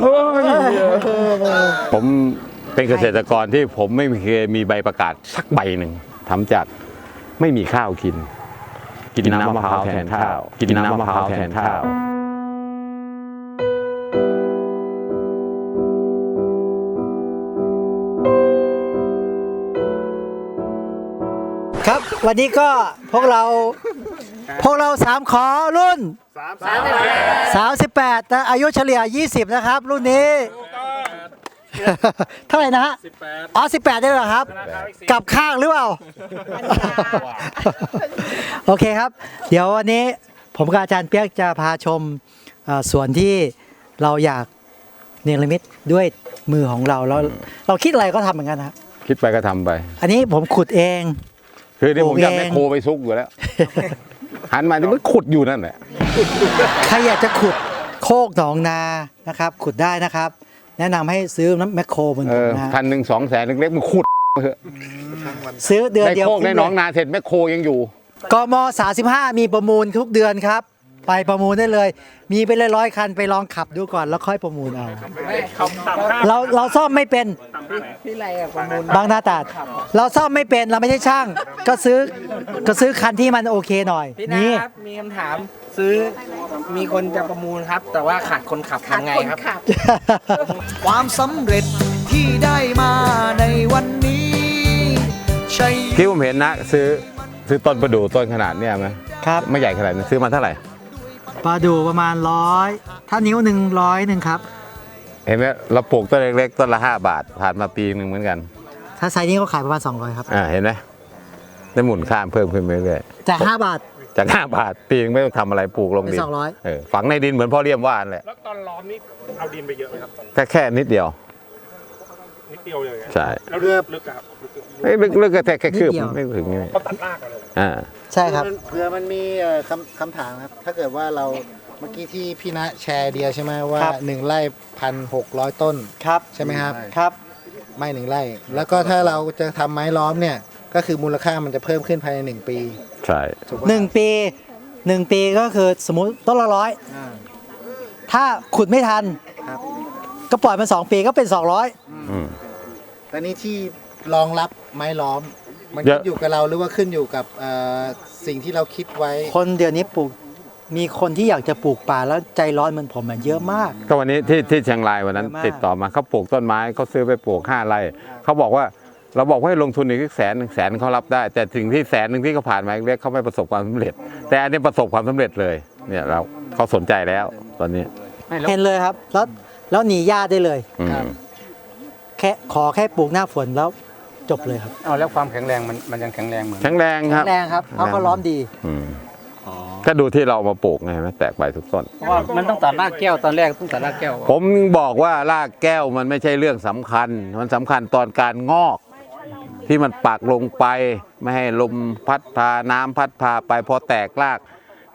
เฮ้ยผมเป็นเกษตรกรที่ผมไม่เคยมีใบประกาศสักใบหนึ่งทำจากไม่มีข้าวกิน กินน้ำมะพร้าวแทนข้าว กินน้ำมะพร้าวแทนข้าวครับวันนี้ก็พวกเรา พวกเราสามขอรุ่นสามสิบแปดนะอายุเฉลี่ย 20 นะครับ รุ่นนี้ เท่าไหร่นะฮะอ๋อ18 ได้เหรอครับ กลับข้างหรือเปล่า โอเคครับ เดี๋ยววันนี้ผมกับอาจารย์เปียกจะพาชมเอ่อส่วนที่เราอยากเนรมิตด้วยมือของเราแล้วเราคิดอะไรก็ทำเหมือนกันนะครับคิดไปก็ทำไป อันนี้ผมขุดเอง คือที่ผมจะปลูกเองแมคโครไปซุกอยู่แล้ว หันมาที่มันขุดอยู่นั่นแหละใครอยากจะขุดโคกหนองนานะครับ ขุดได้นะครับ แนะนำให้ซื้อน้ำแมคโครเหมือนเอผมอนะฮะพันหนึ่งสองแสนเล็กๆมันขุดเถอะซื้อเดือนได้เดียวโคกได้คุ้มหน้องเลยนาเสร็จแมคโครยังอยู่กม35 มีประมูลทุกเดือนครับ ไปประมูลได้เลย มีไปเลยร้อยคันไปลองขับดูก่อนแล้วค่อยประมูลเอาเราเราซ่อมไม่เป็นพี่ไรอะประมูลบางหน้าตราดเราซ่อมไม่เป็นเราไม่ใช่ช่าง ก็ซื้อก็ซื้อคันที่มันโอเคหน่อยพี่นี่นะครับมีคำถามซื้อมีคนจะประมูลครับ แต่ว่าขาดคนขับทำไงครับ ความสำเร็จที่ได้มาในวันนี้ใช่ที่ผมเห็นนะ ซื้อซื้อต้นประดู่ต้นขนาดเนี้ยไหมครับ ไม่ใหญ่ขนาดนี้ซื้อมาเท่าไหร่ ปลาดูประมาณร้อยถ้านิ้วหนึ่งร้อยหนึ่งครับ เห็นไหมเราปลูกต้นเล็กๆต้นละห้าบาท ผ่านมาปีหนึ่งเหมือนกัน ถ้าไซส์นี้ก็ขายประมาณ 200 ครับ อ่าเห็นไหมได้หมุนข้ามเพิ่มขึ้นไปเรื่อยจาก 5 บาท ๆจากห้าบาทปีนึงไม่ต้องทำอะไรปลูกลงดินเป็นสองร้อยเออฝังในดินเหมือนพ่อเลี้ยมว่านแหละแล้วตอนล้อมนี่เอาดินไปเยอะไหมครับตอนแค่แค่นิดเดียว นิดเดียวเลยอะใช่ แล้วลึกลึกอะครับลึกไม่ลึกลึกก็แค่แค่คืบไม่ถึงนี่ เขาตัดรากมาเลย อ่า ใช่ครับเผื่อมันมีเอ่อคำคำถามครับ ถ้าเกิดว่าเราเมื่อกี้ที่พี่ณแชร์เดียวใช่ไหมว่าครับ หนึ่งไร่พันหกร้อยต้น ครับใช่ไหมครับ ครับ ไม่หนึ่งไร่ แล้วก็ถ้าเราจะทำไม้ล้อมเนี่ย ก็คือมูลค่ามันจะเพิ่มขึ้นภายในหนึ่งปีใช่ ถูกหนึ่งปีหนึ่งปีก็คือสมมติต้นละร้อยอ่า ถ้าขุดไม่ทันครับ ก็ปล่อยมันสองปีก็เป็นอืมแต่นี่ที่รองรับไม้ล้อม มันเยขึ้อะนอยู่กับเราหรือว่าขึ้นอยู่กับเอ่อสิ่งที่เราคิดไว้200คนเดี๋ยวนี้ปลูกมีคนที่อยากจะปลูกป่าแล้วใจร้อนเหมือนผมอะเยอะมาก ก็วันนี้ที่ที่เชียงรายวันนั้น เยอะมาก ติดต่อมาเขาปลูกต้นไม้เขาซื้อไปปลูกห้าไร่เขาบอกว่าเราบอกว่าให้ลงทุนอีกแสนหนึ่งแสนเขารับได้ แต่ถึงที่แสนหนึ่งที่เขาผ่านมาเล็กเขาไม่ประสบความสำเร็จ แต่อันนี้ประสบความสำเร็จเลยเนี่ยเราเขาสนใจแล้วตอนนี้เห็นเลยครับ แล้วแล้วหนีญาติได้เลย อืมครับแค่ขอแค่ปลูกหน้าฝนแล้ว จบเลยครับ เอาแล้วความแข็งแรงมันมันยังแข็งแรงเหมือนแข็งแรงคแข็รับงแรงครับเพราะเขาล้อมดีอืมก็ดูที่เราเอามาปลูกไงเห็นไหมแตกใบทุกต้น เพราะว่ามันต้องตัดรากแก้วตอนแรกต้องตัดรากแก้วออกผมบอกว่ารากแก้วมันไม่ใช่เรื่องสำคัญ มันสำคัญตอนการงอก ที่มันปักลงไปไม่ให้ลมพัดพาน้ำพัดพาไปพอแตกราก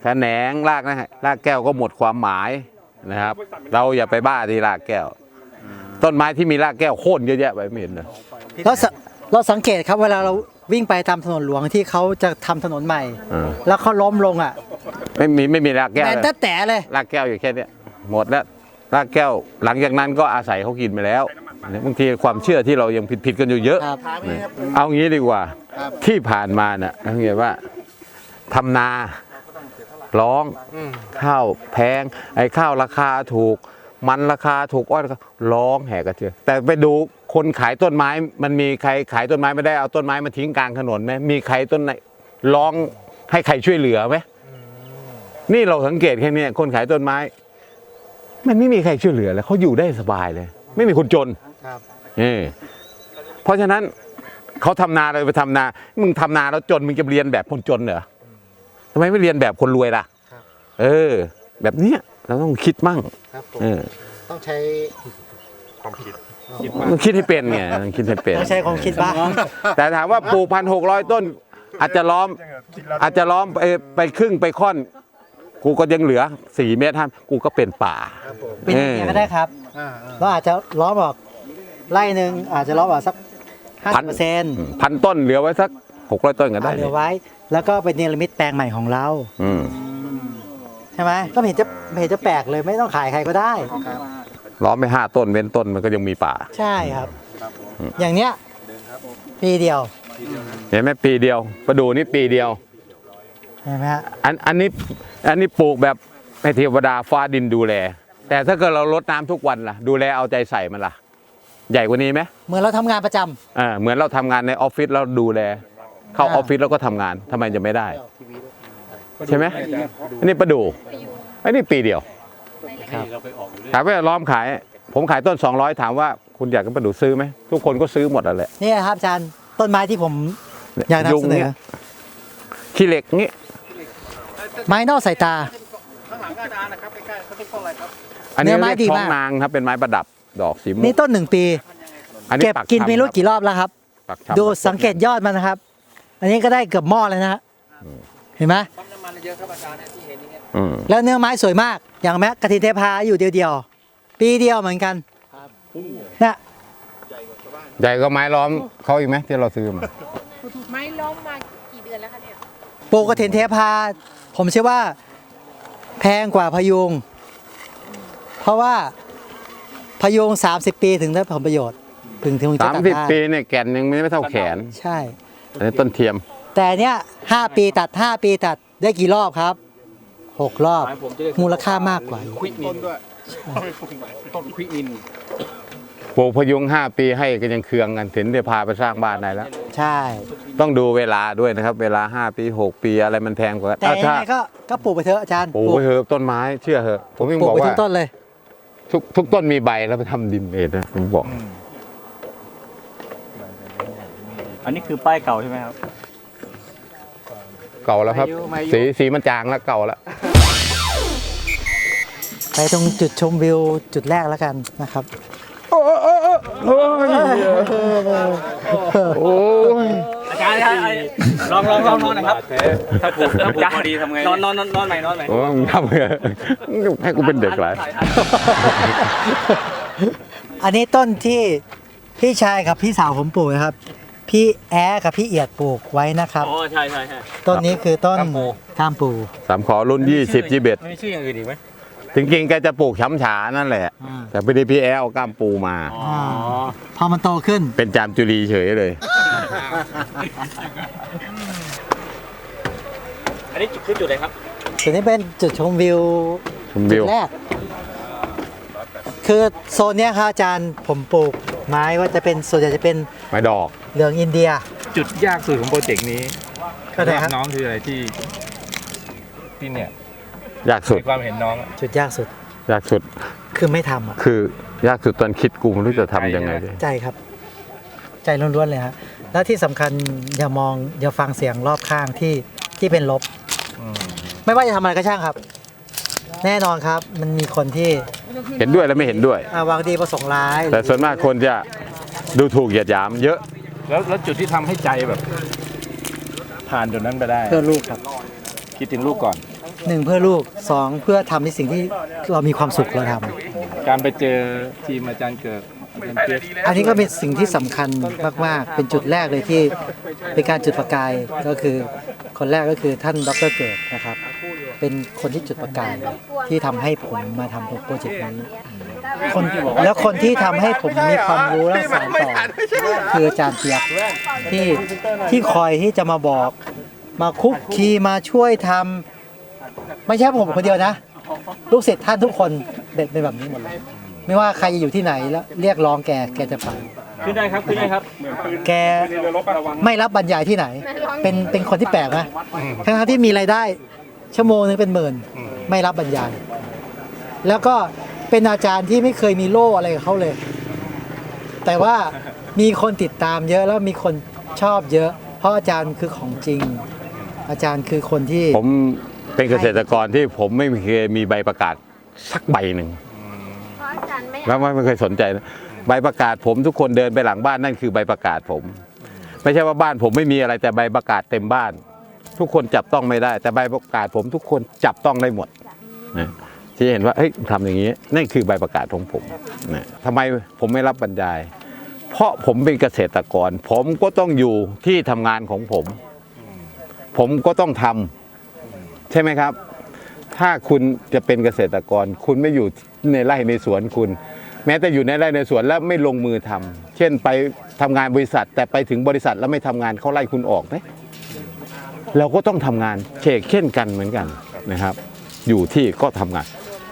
แขนงรากนะฮะรากแก้วก็หมดความหมายนะครับ เราอย่าไปบ้าที่รากแก้ว ต้นไม้ที่มีรากแก้วโค่นเยอะแยะไปไม่เห็นเลยเราส เราสังเกตครับเวลาเราวิ่งไปตามถนนหลวงที่เขาจะทำถนนใหม่อ่าแล้วเขาล้มลงอะไม่มีไม่มีรากแก้วแต่เลย แต่แต่เลย รากแก้วอยู่แค่เนี้ยหมดแล้วรากแก้วหลังจากนั้นก็อาศัยเขากินไปแล้วบางทีความเชื่อที่เรายังผิดๆกันอยู่เยอะครับถามนี้ครับเอางี้ดีกว่าครับที่ผ่านมาน่ะเขาเรียกว่าทำนาร้องข้าวแพง ไอ้ข้าวราคาถูก มันราคาถูกอ้อยราคาร้องแหกกระเจือแต่ไปดู คนขายต้นไม้มันมีใครขายต้นไม้ไม่ได้เอาต้นไม้มาทิ้งกลางถนนไหมมีใครต้นไหนร้องให้ใครช่วยเหลือไหมนี่เราสังเกตแค่เนี้ยคนขายต้นไม้ มันไม่มีใครช่วยเหลือเลยเขาอยู่ได้สบายเลย ไม่มีคนจนครับเออเพราะฉะนั้นเขาทำนาเลยไปทำนา มึงทำนาแล้วจนมึงจะเรียนแบบคนจนเหรอทำไมไม่เรียนแบบคนรวยล่ะครับเออ แบบเนี้ยเราต้องคิดมั่งครับผมเออ ต้องใช้ความคิด ต้องคิดให้เป็นไงต้องคิดให้เป็น ต้องใช้ความคิดบ้างแต่ถามว่าปลูกพันหกร้อยต้น อาจจะล้อม อาจจะล้อมไปไปครึ่งไปค่อน กูก็ยังเหลือสี่เมตรห้ากูก็เป็นป่าครับผมเป็นอย่างนี้ก็ได้ครับอ่าอ่าเราอาจจะล้อมออกไร่หนึ่งอาจจะล้อมออกสักห้าพัสิน บเปอร์เซ็นต์พันต้นเหลือไว้สักหกร้อยต้นก็ได้เหลือไว้ แล้วก็เป็นเนรมิตแปลงใหม่ของเรา อืม ใช่ไหมก็ไม่เห็นจะไม่เห็นจะแปลกเลยไม่ต้องขายใครก็ได้ครับ ล้อมไปห้าต้นเว้นต้นมันก็ยังมีป่า ใช่ครับ อย่างเนี้ยปีเดียวเห็นไหมปีเดียวประดูนี่ปีเดียวเห็นไหมฮะอันอันนี้อันนี้ปลูกแบบให้เทวดาฟ้าดินดูแล แต่ถ้าเกิดเราลดน้ำทุกวันล่ะ ดูแลเอาใจใส่มันล่ะ ใหญ่กว่านี้ไหมเหมือนเราทำงานประจำอ่าเหมือนเราทำงานในออฟฟิศเราดูแล เข้าออ่าอฟฟิศแล้วก็ทำงานทำไมจะไม่ได้ ใช่ไหมอันนี้ประดูอันนี้ปีเดียว ถามว่าล้อมขาย ผมขายต้น 200 ถามว่าคุณอยากกับประดูซื้อไหมทุกคนก็ซื้อหมดอะแหละนี่ครับอาจารย์ต้นไม้ที่ผมอยากนำเสนยุงอเนี่ยขี้เหล็กงี้ไม้นอกสายตาข้างหลังอาจารย์นะครับใกล้ๆเขาเป็นต้นอะไรครับอันนี้เนื้อไม้เรียกดีท้องมากนางครับเป็นไม้ประดับดอกสีม่วนี่งต้นหนึ่งปีอันนี้เก็บปักินชำไม่รู้คบกี่รอบแล้วครับปักชำดูสังเกตยอดมันนะครับ อันนี้ก็ได้เกือบหม้อเลยนะฮะเห็นไหมปั๊มน้ำมันเยอะครับอาจารย์เนี่ยที่เห็นอย่างเงี้ยอืม แล้วเนื้อไม้สวยมาก อย่างแม้กระถินเทพาอยู่เดียวๆ ปีเดียวเหมือนกันเนี่ยใหญ่ก็ไม้ล้อมเขาอีกไหมที่เราซื้อมาไม้ล้มมากี่เดือนแล้วคะเนี่ยปลูกกระถินเทพา ผมเชื่อว่า แพงกว่าพยุง เพราะว่าพยุง 30 ปีถึงได้ผลประโยชน์ ถึงถึงจะสามตัดสิบได้ปีเนี่ยแก่นยังไม่เท่าแขนใช่ อันนี้ต้นเทียม แต่เนี้ยห้าปีตัดห้าปีตัดได้กี่รอบครับ หกรอบผมจะได้มูลค่ามากกว่า ควิกนินด้วยต้นควิกนินปลูกพยุง5ปีให้ก็ยังเคืองกันถึงได้พาไปสร้างบ้านได้แล้ว ใช่ ต้องดูเวลาด้วยนะครับ เวลา5ปี6ปีอะไรมันแพงกว่าแต่อะยังถ้าไงก็ก็ปลูกไปเถอะอาจารย์ปลูกไปเถอะต้นไม้เชื่อเถอะผมยังปลูบกอกไปว่าทุกต้นเลย ทุกทุกต้นมีใบแล้วไปทำดินเองนะผมบอก อันนี้คือป้ายเก่าใช่ไหมครับ เก่าแล้วครับสีสีมันจางแล้วเก่าแล้ว ไปตรงจุดชมวิวจุดแรกแล้วกันนะครับ โอ้ยอาจารย์ลองลองลองนอนหน่อยครับ ถ้าปลูกถ้าปลูกพอดีทำไงนอนนอนนอนนอนใหม่นอนใหม่โอ้ยมึงทำไงให้กูเป็นเด็กไรอันนี้ต้นที่พี่ชายกับพี่สาวผมปลูกนะครับ พี่แอร์กับพี่เอียดปลูกไว้นะครับ อ๋อใช่ใช่ใช่ต้นนี้คือต้นข้ามปูสามขอรุ่น20 21ไม่มีชื่ออย่างอื่นอีกไหมถึงจริงๆแกจะปลูกช้ำฉานั่นแหละอ่าแต่พอดีพี่แอลเอาก้ามปูมาาพอมันโตขึ้น เป็นจามจุลีเฉยเลย อันนี้จุดคือจุดไหนครับ จุดนี้เป็นจุดชมวิวชมจุวิดวแรก คือโซนเนี้ยครับอาจารย์ผมปลูก ไม้ว่าจะเป็นส่วนใหญ่จะเป็นไม้ดอก เหลืองอินเดีย จุดยากสุดของโปรเจกต์นี้ก็ได้ครับน้องคืออะไรที่ที่เนี่ยยากสุดในความเห็นน้องอะจุดยากสุด ยากสุดคือไม่ทำอะคือยากสุดตอนคิดกูไม่รู้จะทำยังไงดีใจครับ ใจล้วนๆเลยฮะแล้วที่สำคัญอย่ามองอย่าฟังเสียงรอบข้างที่ที่เป็นลบไม่ว่าจะทำอะไรก็ช่างครับ แน่นอนครับ มันมีคนที่ เห็นด้วยและไม่เห็นด้วยอ่าหวางดีประสงค์ร้าย แต่ส่วนมากคนจะดูถูกเหยียดหยามเยอะ แล้วแล้วจุดที่ทำให้ใจแบบ ผ่านจุดนั้นไปได้ เพื่อลูกครับคิดถึงลูกก่อน หนึ่งเพื่อลูกสองเพื่อทำในสิ่งที่เรามีความสุขเราทำ การไปเจอทีมอาจารย์เกิด อันนี้ก็เป็นสิ่งที่สำคัญมาก ๆ เป็นจุดแรกเลยที่เป็นการจุดประกายก็คือคนแรกก็คือท่านดรเกิดนะครับ เป็นคนที่จุดประกายที่ทำให้ผมมาทำโปรเจกต์นี้คนแล้วคนที่ทำให้ผมมีความรู้และสานต่อคืออาจารย์เปียกที่ที่คอยที่จะมาบอกมาคุกคีมาช่วยทำไม่ใช่ผมคนเดียวนะ ลูกศิษย์ท่านทุกคนเป็นเป็นแบบนี้หมดเลย ไม่ว่าใครจะอยู่ที่ไหนแล้วเรียกร้องแกแกจะไป ขึ้นได้ครับขึ้นได้ครับแกไม่รับบรรยายที่ไหน เป็นเป็นคนที่แปลกนะทั้งๆที่มีรายได้ ชั่วโมงนึงเป็นหมื่นไม่รับบรรยาย แล้วก็เป็นอาจารย์ที่ไม่เคยมีโล่อะไรกับเขาเลย แต่ว่ามีคนติดตามเยอะแล้วมีคนชอบเยอะ เพราะอาจารย์คือของจริง อาจารย์คือคนที่ผมเป็นเกษตรกรที่ผมไม่เคยมีใบประกาศสักใบหนึ่งเพราะ อาจารย์ไม่แล้วไม่เคยสนใจนะใบประกาศผมทุกคนเดินไปหลังบ้านนั่นคือใบประกาศผม ไม่ใช่ว่าบ้านผมไม่มีอะไรแต่ใบประกาศเต็มบ้าน ทุกคนจับต้องไม่ได้ แต่ใบประกาศผมทุกคนจับต้องได้หมดนะที่เห็นว่าเฮ้ยทำอย่างนี้นั่นคือใบประกาศของผมนะทำไมผมไม่รับบรรยาย เพราะผมเป็นเกษตรกร ผมก็ต้องอยู่ที่ทำงานของผม ผมก็ต้องทำใช่ไหมครับ ถ้าคุณจะเป็นเกษตรกร คุณไม่อยู่ในไร่ในสวนคุณ แม้แต่อยู่ในไร่ในสวนแล้วไม่ลงมือทำเช่นไปทำงานบริษัท แต่ไปถึงบริษัทแล้วไม่ทำงานเขาไล่คุณออกไหมเราก็ต้องทำงานเชกเช่นกันเหมือนกันนะครับ อยู่ที่ก็ทำงาน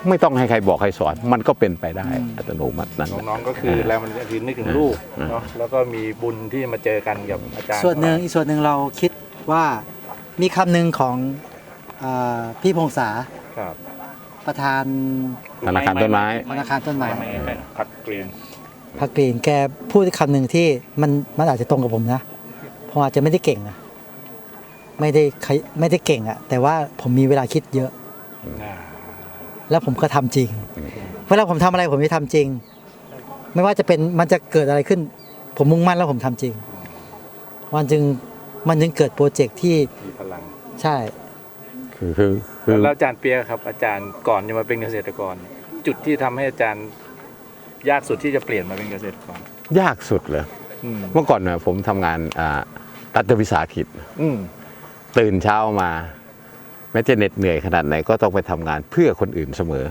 ไม่ต้องให้ใครบอกใครสอน มันก็เป็นไปได้อัตโนมัตินั้นน้องๆก็คือแล้วมันคือนึกถึงลูกอ่าเนาะแล้วก็มีบุญที่มาเจอกันกับอาจารย์ส่วนหนึ่งอีกส่วนหนึ่งเราคิดว่ามีคำหนึ่งของ อาพี่พงษาครับประธานธนาคารต้นไม้ ธนาคารต้นไม้ไม่ไม่พัดกรีนพักกรีนแกพูดคำหนึ่งที่มันมันอาจจะตรงกับผมนะผมอาจจะไม่ได้เก่งนะไม่ได้ใครไม่ได้เก่งอะแต่ว่าผมมีเวลาคิดเยอะ อ่าแล้วผมก็ทำจริง เวลาผมทำอะไรผมจะทำจริง ไม่ว่าจะเป็นมันจะเกิดอะไรขึ้น ผมมุ่งมั่นแล้วผมทำจริง มันจึงมันจึงเกิดโปรเจกต์ที่มีพลัง ใช่ คือคือคือแล้วอาจารย์เปียกครับ อาจารย์ก่อนจะมาเป็นเกษตรกร จุดที่ทำให้อาจารย์ยากสุดที่จะเปลี่ยนมาเป็นเกษตรกร ยากสุดเลยอืมเมื่อก่อนเนี่ยผมทำงานอ่ารัฐวิสาหกิจอืมตื่นเช้ามาแม้จะเหน็ดเหนื่อยขนาดไหนก็ต้องไปทำงานเพื่อคนอื่นเสมอ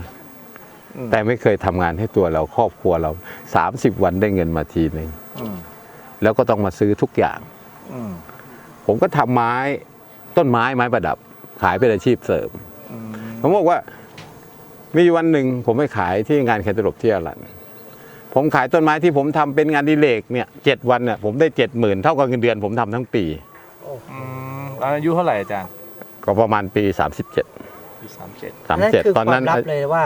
อืมแต่ไม่เคยทำงานให้ตัวเราครอบครัวเรา30วันได้เงินมาทีหนึ่งอืมแล้วก็ต้องมาซื้อทุกอย่างอืมผมก็ทำไม้ต้นไม้ไม้ประดับ ขายเป็นอาชีพเสริมอืมผมบอกว่ามีวันหนึ่งผมไปขายที่งานแคตลบที่อรันผมขายต้นไม้ที่ผมทำเป็นงานอดิเลกเนี่ยเจ็ดวันเนี่ยผมได้เจ็ดหมื่นเท่ากับเงินเดือนผมทำทั้งปีอืมแล้วอายุเท่าไหร่อาจารย์ก็ประมาณปี37ปีสามเจ็ดนั่นคือ37ตอนควานั้มนลับเลยว่า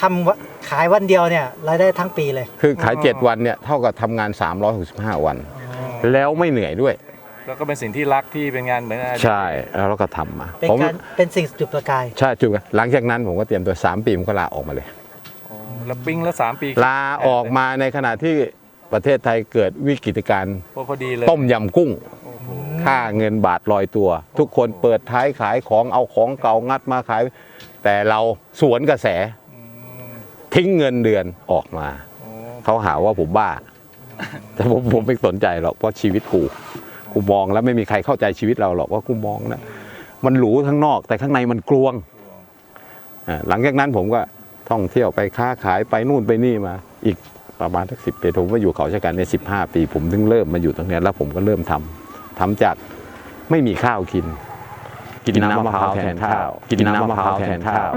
ทำวะขายวันเดียวเนี่ยรายได้ทั้งปีเลย คือขาย7วันเนี่ยเท่ากับทำงาน365วัน แล้วไม่เหนื่อยด้วย แล้วก็เป็นสิ่งที่รักที่เป็นงานเหมือนอาจารย์ใช่แล้วเราก็ทำมาเป็นผมการเป็นสิ่งจุดประกาย ใช่จุกหลังจากนั้นผมก็เตรียมตัว 3 ปีผมก็ลาออกมาเลย อ๋อแล้วปิ้งแล้วสามปีลาออกมาในขณะที่ประเทศไทยเกิดวิกฤตการณ์พอพอดีเลยต้มยำกุ้ง ค่าเงินบาทลอยตัว ทุกคนเปิดท้ายขายของเอาของเก่างัดมาขาย แต่เราสวนกระแสอืมทิ้งเงินเดือนออกมาโอ้เขาหาว่าผมบ้า แต่ผมผมไม่สนใจหรอกเพราะชีวิตกู กูมองแล้วไม่มีใครเข้าใจชีวิตเราหรอกว่ากูมองนะมันหรูข้างนอกแต่ข้างในมันกลวงหลังจากนั้นผมก็ท่องเที่ยวไปค้าขายไปนู่นไปนี่มา อีกประมาณสักสิบปีผมมาอยู่เขาชะกันในสิบห้าปี ผมถึงเริ่มมาอยู่ตรงนี้แล้วผมก็เริ่มทำทำจากไม่มีข้าวกิน กินน้ำมะพร้าวแทนข้าว กินน้ำมะพร้าวแทนข้าว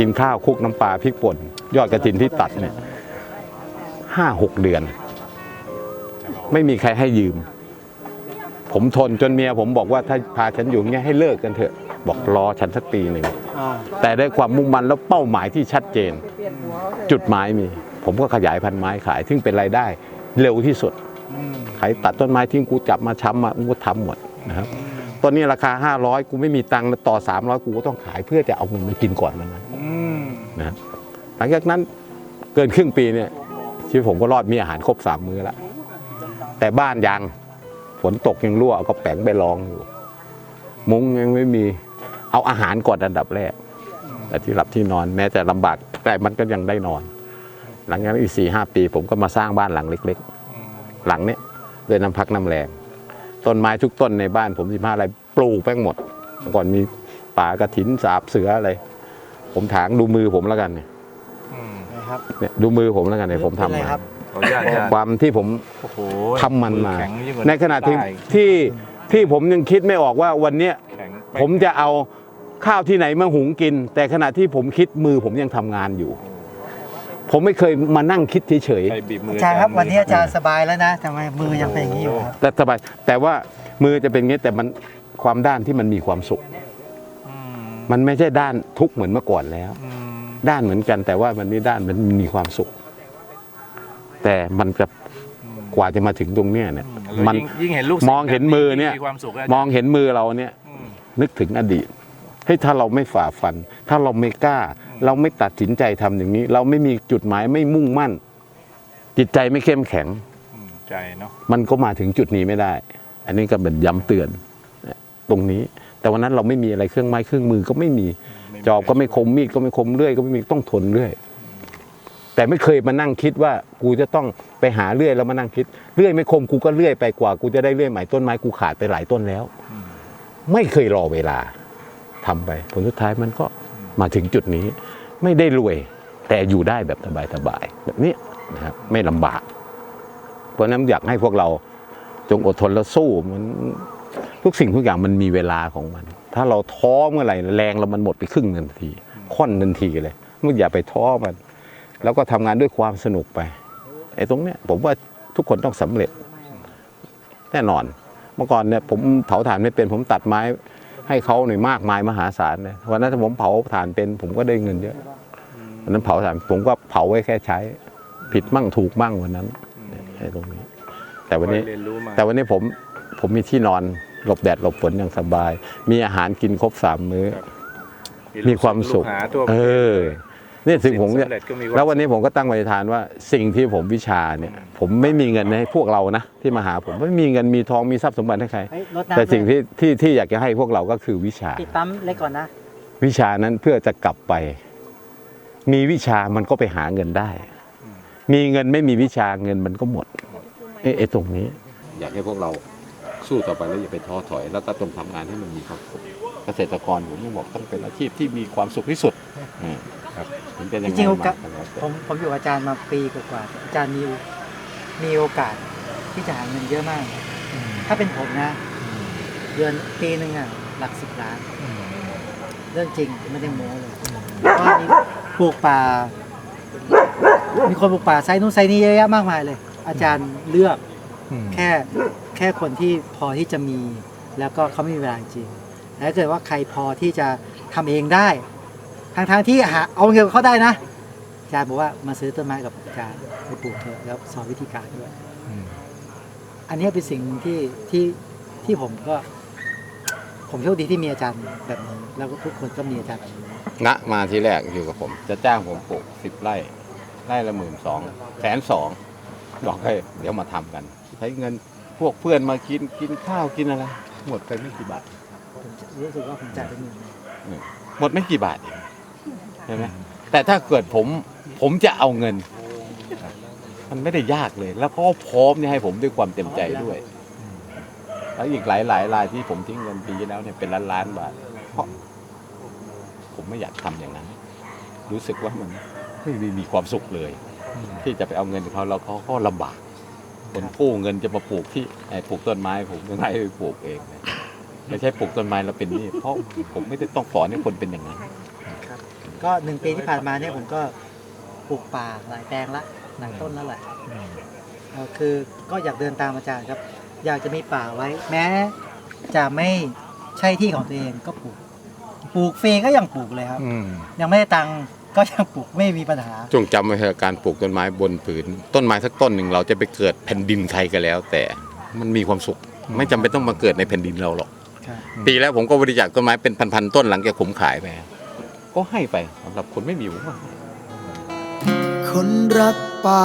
กินข้าวคุกน้ำปลาพริกป่น ยอดกระถินที่ตัดเนี่ยห้าหกเดือน ไม่มีใครให้ยืม ผมทนจนเมียผมบอกว่าถ้าพาฉันอยู่เงี้ยให้เลิกกันเถอะ บอกรอฉันสักปีหนึ่งแต่ด้วยความมุ่งมั่นแล้วเป้าหมายที่ชัดเจน จุดหมายมี ผมก็ขยายพันธุ์ไม้ขาย ซึ่งเป็นรายได้เร็วที่สุดใครตัดต้นไม้ทิ้งกูจับมาช้ำมากูทำหมดนะครับ ต้นนี้ราคา 500 กูไม่มีตังค์ต่อ 300 กูก็ต้องขายเพื่อจะเอาเงินมากินก่อนมันนะอืมนะครับหลังจากนั้นเกินครึ่งปีเนี่ยชีวิตผมก็รอดมีอาหารครบสามมื้อแล้วแต่บ้านยังฝนตกยังรั่วเอากระแป๋งไปรองอยู่ มุ้งยังไม่มีเอาอาหารก่อนอันดับแรกแต่ที่หลับที่นอนแม้จะลำบากแต่มันก็ยังได้นอน หลังจากนั้นอีกสี่ห้าปี ผมก็มาสร้างบ้านหลังเล็ก ๆ หลังเนี้ยด้วยน้ำพักน้ำแรง ต้นไม้ทุกต้นในบ้านผมสิบห้าอะไรปลูกแป้งหมดเมื่อก่อนมีป่ากระถินสาบเสืออะไร ผมถางดูมือผมแล้วกันเนี่ยอืมนะครับเนี่ยดูมือผมแล้วกันเนี่ยผมทำเป็นไรมาครับขออนุญาตอาจารย์ความที่ผมโอ้โหทำมันมา แข็งยิ่งกว่ในขณะที่ได้ที่ที่ผมยังคิดไม่ออกว่าวันเนี้ย แข็งผมจะเอาข้าวที่ไหนมาหุงกิน แต่ขณะที่ผมคิดมือผมยังทำงานอยู่ ผมไม่เคยมานั่งคิดเฉยไปบีบมืออาจารย์ครับวันนี้อาจารย์สบายแล้วนะทำไมมือยังเป็นอย่างนี้อยู่ครับๆแต่สบายแต่ว่ามือจะเป็นอย่างนี้แต่มันความด้านที่มันมีความสุข อืมมันไม่ใช่ด้านทุกข์เหมือนเมื่อก่อนแล้ว อืมด้านเหมือนกัน แต่ว่ามันนี่ด้านมันมีความสุข แต่มันจะกว่าจะมาถึงตรงเนี้ยเนี่ยแล้วมัน ยิ่งยิ่งเห็นลูกมองเห็นมือเนี่ยมีความสุขะมองเห็นมือเราเนี่ย อืมนึกถึงอดีตเฮ้ยถ้าเราไม่ฝ่าฟัน ถ้าเราไม่กล้า เราไม่ตัดสินใจทำอย่างนี้ เราไม่มีจุดหมายไม่มุ่งมั่น จิตใจไม่เข้มแข็งอืมใจเนาะมันก็มาถึงจุดนี้ไม่ได้ อันนี้ก็เป็นย้ำเตือนตรงนี้ แต่วันนั้นเราไม่มีอะไรเครื่องไม้เครื่องมือก็ไม่มีจอบก็ไม่คมมีดก็ไม่คมเลื่อยก็ไม่มีต้องทนเลื่อยแต่แต่ไม่เคยมานั่งคิดว่ากูจะต้องไปหาเลื่อยแล้วมานั่งคิดเลื่อยไม่คมกูก็เลื่อยไปกว่า กูจะได้เลื่อยใหม่ต้นไม้กูขาดไปหลายต้นแล้ว ไม่เคยรอเวลา ทำไป ผลสุดท้ายมันก็มาถึงจุดนี้ ไม่ได้รวยแต่อยู่ได้แบบสบายๆแบบนี้นะครับไม่ลำบาก เพราะนั้นอยากให้พวกเราจงอดทนแล้วสู้มันทุกสิ่งทุกอย่างมันมีเวลาของมัน ถ้าเราท้อเมื่อไหร่แรงเรามันหมดไปครึ่งนาที ค่อนทันทีเลยมึงอย่าไปท้อมัน แล้วก็ทำงานด้วยความสนุกไปไอ้ตรงเนี้ยผมว่าทุกคนต้องสำเร็จ แน่นอน เมื่อก่อนเนี่ยผมเผาถ่านไม่เป็นผมตัดไม้ ให้เขาหน่อยมากมายมหาศาลเลยวันนั้นถ้าผมเผาถ่านเป็น ผมก็ได้เงินเยอะวันนั้นเผาถ่านผมก็เผาไว้แค่ใช้ ผิดมั่งถูกมั่งวันนั้นไอ้ตรงนี้ แต่วันนี้เรียนรู้มาแต่วันนี้ผมผมมีที่นอนหลบแดดหลบฝนอย่างสบาย มีอาหารกินครบสามมื้อ มีความสุขลูกหาทั่วประเอเทศอเลย นี่ถึงผมเนี่ยสิ่งสำเร็จก็มีแล้ววันนี้ผมก็ตั้งปณิธานว่าสิ่งที่ผมวิชาเนี่ย ผมไม่มีเงินให้พวกเรานะที่มาหาผมไม่มีเงินมีทองมีทรัพย์สมบัติให้ใคร เฮ้ยรถน้ำแต่สิ่งด้วยที่ที่ที่อยากจะให้พวกเราก็คือวิชา ปิดปั๊มเล็กก่อนนะ วิชานั้นเพื่อจะกลับไป มีวิชามันก็ไปหาเงินได้ มีเงินไม่มีวิชาเงินมันก็หมดเอ้ไอ้ตรงนี้ อยากให้พวกเรา สู้ต่อไปแล้วอย่าไปท้อถอย แล้วก็ต้องทำงานให้มันมีความสุขเกษตรกรผมต้องบอกต้องเป็นอาชีพที่มีความสุขที่สุดอืมครับถึงจะยังจริไงงๆโอมากาสก็แล้วแต่ผมผมอยู่กับอาจารย์มาปีกว่าๆอาจารย์มีมีโอกาสที่จะหาเงินเยอะมาก ถ้าเป็นผมนะ เดือนปีหนึ่งอะหลักสิบล้าน เรื่องจริงไม่ได้โม้เลยเพราะว่ามีปลูกป่า มีคนปลูกป่าไซนู้นไซนี้เยอะแยะมากมายเลย อาจารย์เลือกแค่ แค่คนที่พอที่จะมี แล้วก็เขาไม่มีเวลาจริงแต่ถ้าเกิดว่าใครพอที่จะทำเองได้ทางทางๆที่หาเอาเงินกับเขาได้นะอาจารย์บอกว่ามาซื้อต้นไม้กับอาจารย์ไปปลูกเถอะแล้วสอนวิธีการด้วยอันนี้เป็นสิ่งหนึ่งที่ที่ที่ผมก็ ผมโชคดีที่มีอาจารย์แบบนี้ แล้วก็ทุกคนก็มีอาจารย์แบบนี้ณมาที่แรกอยู่กับผม จะจ้างผมปลูกสิบไร่ไร่ละหมื่นสองแสนสองบอกให้เดี๋ยวมาทำกัน ใช้เงิน พวกเพื่อนมากินกินข้าวกินอะไร หมดไปไม่กี่บาทผมรู้สึกว่าผมจ่ายไปหมื่นหนึ่งหมดไม่กี่บาทเองใช่ไหมแต่ถ้าเกิดผมผมจะเอาเงิน มันไม่ได้ยากเลย แล้วเขาก็พร้อมเนี่ยให้ผมด้วยความเต็มใจด้วย แล้วอีกหลายหลายรายที่ผมทิ้งเงินปีที่แล้วเนี่ยเป็นล้านล้านๆบาทเพราะผมไม่อยากทำอย่างนั้น รู้สึกว่ามันไม่ได้มีความสุขเลย ที่จะไปเอาเงินเขาแล้วเขาก็ลำบาก คนกู้เงินจะมาปลูกที่ไอ้ปลูกต้นไม้ผมยังไงไปปลูกเองเนี่ยไม่ใช่ปลูกต้นไม้แล้วเป็นหนี่เพราะผมไม่ได้ต้องสอนให้คนเป็นอย่างนั้นก็หนึ่งปีที่ผ่านมาเนี่ยผมก็ปลูกป่าหลายแปลงละหลายต้นแล้วแหละเอ่อคือก็อยากเดินตามอาจารย์ครับ อยากจะมีป่าไว้ แม้จะไม่ใช่ที่ของตัวเองก็ปลูก ปลูกฟรีก็ยังปลูกเลยครับยังไม่ได้ตังค์ ก็ยังปลูกไม่มีปัญหา จงจำไว้เถอะการปลูกต้นไม้บนผืน ต้นไม้สักต้นหนึ่งเราจะไปเกิดแผ่นดินใครก็แล้ว แต่มันมีความสุข ไม่จำเป็นต้องมาเกิดในแผ่นดินเราหรอก ครับ ปีแล้วผมก็บริจาคต้นไม้เป็นพันๆต้นหลังจากผมขายไปก็ให้ไปสำหรับคนไม่มีผมก็ให้คนรักป่า